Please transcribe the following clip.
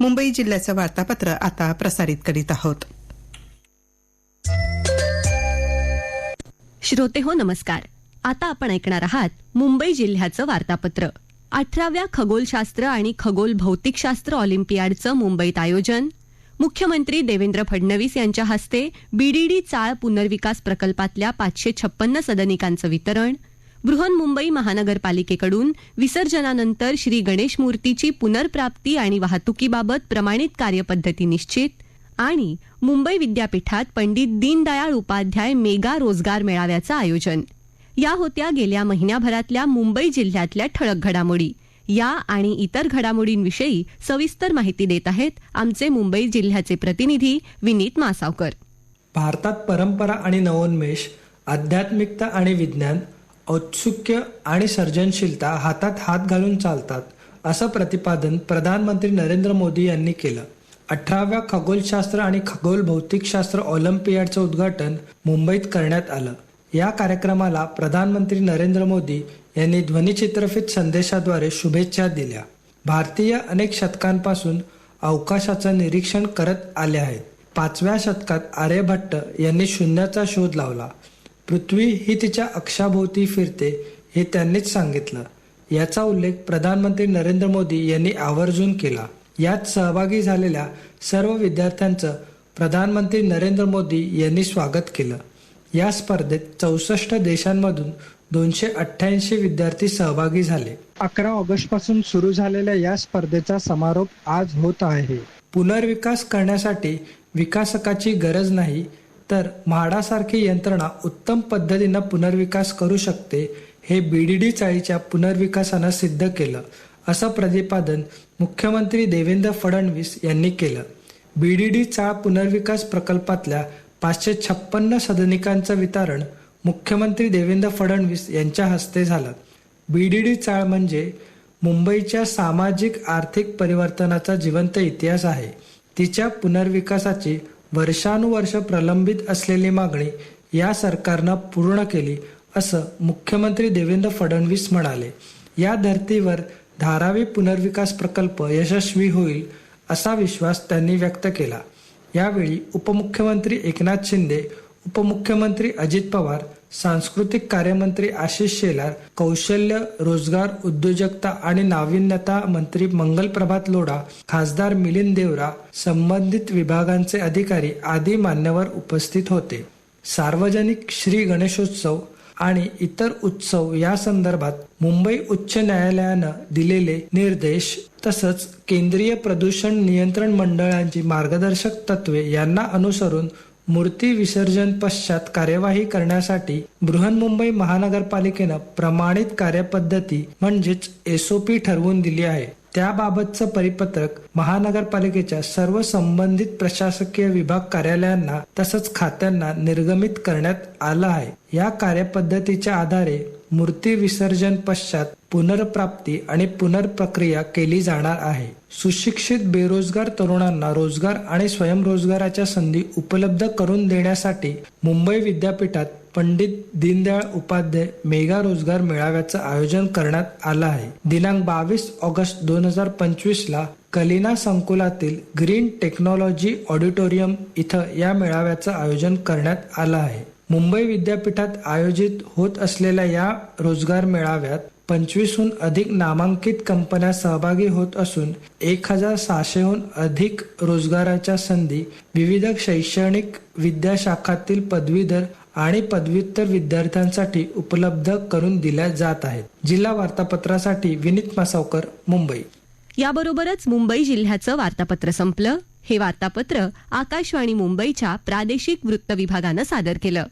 मुंबई जिल्ह्याचं वार्तापत्र आता प्रसारित करीत आहोत. श्रोते हो नमस्कार. आता आपण ऐकणार आहात मुंबई जिल्ह्याचं वार्तापत्र. अठराव्या खगोलशास्त्र आणि खगोल भौतिकशास्त्र ऑलिम्पियाडचं मुंबईत आयोजन. मुख्यमंत्री देवेंद्र फडणवीस यांच्या हस्ते बीडीडी चाळ पुनर्विकास प्रकल्पातल्या पाचशे छप्पन्न सदनिकांचं वितरण. बृहन्मुंबई महानगरपालिकेकडून विसर्जनानंतर श्री गणेश मूर्तीची पुनर्प्राप्ती आणि वाहतुकीबाबत प्रमाणित कार्यपद्धती निश्चित आणि मुंबई विद्यापीठात पंडित दीनदयाळ उपाध्याय मेगा रोजगार मेळाव्याचं आयोजन. या होत्या गेल्या महिन्याभरातल्या मुंबई जिल्ह्यातल्या ठळक घडामोडी. या आणि इतर घडामोडींविषयी सविस्तर माहिती देत आहेत आमचे मुंबई जिल्ह्याचे प्रतिनिधी विनीत मासावकर. भारतात परंपरा आणि नवोन्मेष आध्यात्मिकता आणि विज्ञान औत्सुक्य आणि सर्जनशीलता हातात हात घालून चालतात असं प्रतिपादन प्रधानमंत्री नरेंद्र मोदी यांनी केलं. अठराव्या खगोलशास्त्र आणि खगोल भौतिकशास्त्र ऑलिम्पियाडचं उद्घाटन मुंबईत करण्यात आलं. या कार्यक्रमाला प्रधानमंत्री नरेंद्र मोदी यांनी ध्वनिचित्रफित संदेशाद्वारे शुभेच्छा दिल्या. भारतीय अनेक शतकांपासून अवकाशाचं निरीक्षण करत आले आहेत. पाचव्या शतकात आर्यभट्ट यांनी शून्याचा शोध लावला. पृथ्वी ही तिच्या अक्षाभोवती फिरते हे त्यांनीच सांगितलं. याचा उल्लेख प्रधानमंत्री नरेंद्र मोदी यांनी आवर्जून केला. यात सहभागी झालेल्या सर्व विद्यार्थ्यांचं प्रधानमंत्री नरेंद्र मोदी यांनी स्वागत केलं. या स्पर्धेत चौसष्ट देशांमधून दोनशे अठ्ठ्याऐंशी विद्यार्थी सहभागी झाले. अकरा ऑगस्टपासून सुरू झालेल्या या स्पर्धेचा समारोप आज होत आहे. पुनर्विकास करण्यासाठी विकासकाची गरज नाही तर म्हाडासारखी यंत्रणा उत्तम पद्धतीनं पुनर्विकास करू शकते हे बीडीडी चाळीच्या पुनर्विकासानं सिद्ध केलं असं प्रतिपादन मुख्यमंत्री देवेंद्र फडणवीस यांनी केलं. बीडीडी चाळ पुनर्विकास प्रकल्पातल्या पाचशे छप्पन्न सदनिकांचं वितरण मुख्यमंत्री देवेंद्र फडणवीस यांच्या हस्ते झालं. बीडीडी चाळ म्हणजे मुंबईच्या सामाजिक आर्थिक परिवर्तनाचा जिवंत इतिहास आहे. तिच्या पुनर्विकासाची वर्षानुवर्ष प्रलंबित असलेली मागणी या सरकारनं पूर्ण केली असं मुख्यमंत्री देवेंद्र फडणवीस म्हणाले. या धर्तीवर धारावी पुनर्विकास प्रकल्प यशस्वी होईल असा विश्वास त्यांनी व्यक्त केला. यावेळी उपमुख्यमंत्री एकनाथ शिंदे उपमुख्यमंत्री अजित पवार सांस्कृतिक कार्यमंत्री आशिष शेलार कौशल्य रोजगार उद्योजकता आणि नाविन्यता मंत्री मंगल प्रभात लोढा खासदार मिलिंद देवरा संबंधित विभागांचे अधिकारी आदी मान्यवर उपस्थित होते. सार्वजनिक श्री गणेशोत्सव आणि इतर उत्सव या संदर्भात मुंबई उच्च न्यायालयानं दिलेले निर्देश तसंच केंद्रीय प्रदूषण नियंत्रण मंडळांची मार्गदर्शक तत्वे यांना अनुसरून मूर्ती विसर्जन पश्चात कार्यवाही करण्यासाठी बृहन्मुंबई महानगरपालिकेनं प्रमाणित कार्यपद्धती म्हणजेच एसओपी ठरवून दिली आहे. त्याबाबतचं परिपत्रक महानगरपालिकेच्या सर्व संबंधित प्रशासकीय विभाग कार्यालयांना तसंच खात्यांना निर्गमित करण्यात आलं आहे. या कार्यपद्धतीच्या आधारे मूर्ती विसर्जन पश्चात पुनर्प्राप्ती आणि पुनर्प्रक्रिया केली जाणार आहे. सुशिक्षित बेरोजगार तरुणांना रोजगार आणि स्वयंरोजगाराच्या संधी उपलब्ध करून देण्यासाठी मुंबई विद्यापीठात पंडित दीनदयाळ उपाध्याय मेगा रोजगार मेळाव्याचं आयोजन करण्यात आलं आहे. दिनांक बावीस ऑगस्ट दोन हजार पंचवीस ला कलिना संकुलातील ग्रीन टेक्नॉलॉजी ऑडिटोरियम इथं या मेळाव्याचं आयोजन करण्यात आलं आहे. मुंबई विद्यापीठात आयोजित होत असलेल्या या रोजगार मेळाव्यात पंचवीसहून अधिक नामांकित कंपन्या सहभागी होत असून एक हजार सहाशेहून अधिक रोजगाराच्या संधी विविध शैक्षणिक विद्याशाखातील पदवीधर आणि पदव्युत्तर विद्यार्थ्यांसाठी उपलब्ध करून दिल्या जात आहेत. जिल्हा वार्तापत्रासाठी विनीत मासावकर मुंबई. याबरोबरच मुंबई जिल्ह्याचं वार्तापत्र संपलं. हे वार्तापत्र आकाशवाणी मुंबईच्या प्रादेशिक वृत्त विभागानं सादर केलं.